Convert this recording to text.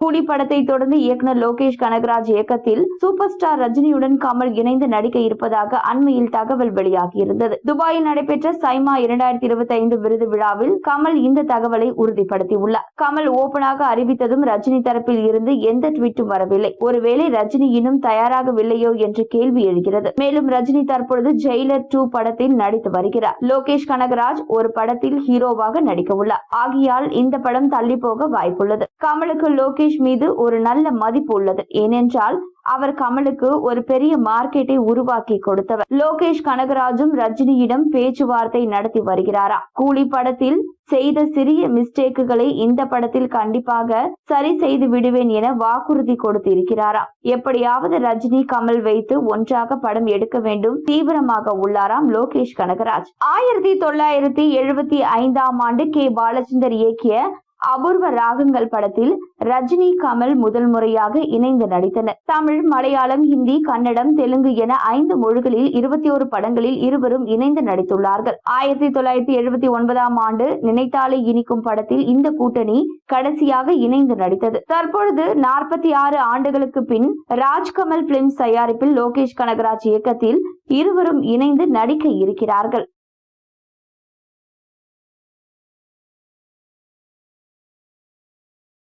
கூலி படத்தை தொடர்ந்து இயக்குனர் லோகேஷ் கனகராஜ் இயக்கத்தில் சூப்பர் ஸ்டார் ரஜினியுடன் கமல் இணைந்து நடிக்க இருப்பதாக அண்மையில் தகவல் வெளியாகியிருந்தது. துபாயில் நடைபெற்ற சைமா இரண்டாயிரத்தி இருபத்தி ஐந்து விருது விழாவில் கமல் இந்த தகவலை உறுதிப்படுத்தியுள்ளார். கமல் ஓபனாக அறிவித்ததும் ரஜினி தரப்பில் இருந்து எந்த ட்வீட்டும் வரவில்லை. ஒருவேளை ரஜினி இன்னும் தயாராகவில்லையோ என்ற கேள்வி எழுகிறது. மேலும் ரஜினி தற்பொழுது ஜெயிலர் டூ படத்தில் நடித்து வருகிறார். லோகேஷ் கனகராஜ் ஒரு படத்தில் ஹீரோவாக நடிக்க உள்ளார் ஆகியால் இந்த படம் தள்ளி போக வாய்ப்புள்ளது. கமலுக்கு லோகேஷ் மீது ஒரு நல்ல மதிப்பு உள்ளது. ஏனென்றால் அவர் கமலுக்கு ஒரு பெரிய மார்க்கெட்டை உருவாக்கி கொடுத்தவர். லோகேஷ் கனகராஜும் ரஜினியிடம் பேச்சுவார்த்தை நடத்தி வருகிறாரா? கூலி படத்தில் செய்த சிறிய மிஸ்டேக்குகளை இந்த படத்தில் கண்டிப்பாக சரி செய்து விடுவேன் என வாக்குறுதி கொடுத்திருக்கிறாராம் எப்படியாவது ரஜினி கமல் வைத்து ஒன்றாக படம் எடுக்க வேண்டும். தீவிரமாக உள்ளாராம் லோகேஷ் கனகராஜ். ஆயிரத்தி தொள்ளாயிரத்தி எழுபத்தி ஐந்தாம் ஆண்டு கே. பாலச்சந்தர் இயக்கிய அபூர்வ ராகங்கள் படத்தில் ரஜினி கமல் முதல் முறையாக இணைந்து நடித்தனர். தமிழ் மலையாளம் ஹிந்தி கன்னடம் தெலுங்கு என ஐந்து மொழிகளில் இருபத்தி ஒரு படங்களில் இருவரும் இணைந்து நடித்துள்ளார்கள். ஆயிரத்தி தொள்ளாயிரத்தி எழுபத்தி ஒன்பதாம் ஆண்டு நினைத்தாலே இனிக்கும் படத்தில் இந்த கூட்டணி கடைசியாக இணைந்து நடித்தது. தற்பொழுது நாற்பத்தி ஆறு ஆண்டுகளுக்கு பின் ராஜ்கமல் பிலிம்ஸ் தயாரிப்பில் லோகேஷ் கனகராஜ் இயக்கத்தில் இருவரும் இணைந்து நடிக்க இருக்கிறார்கள்.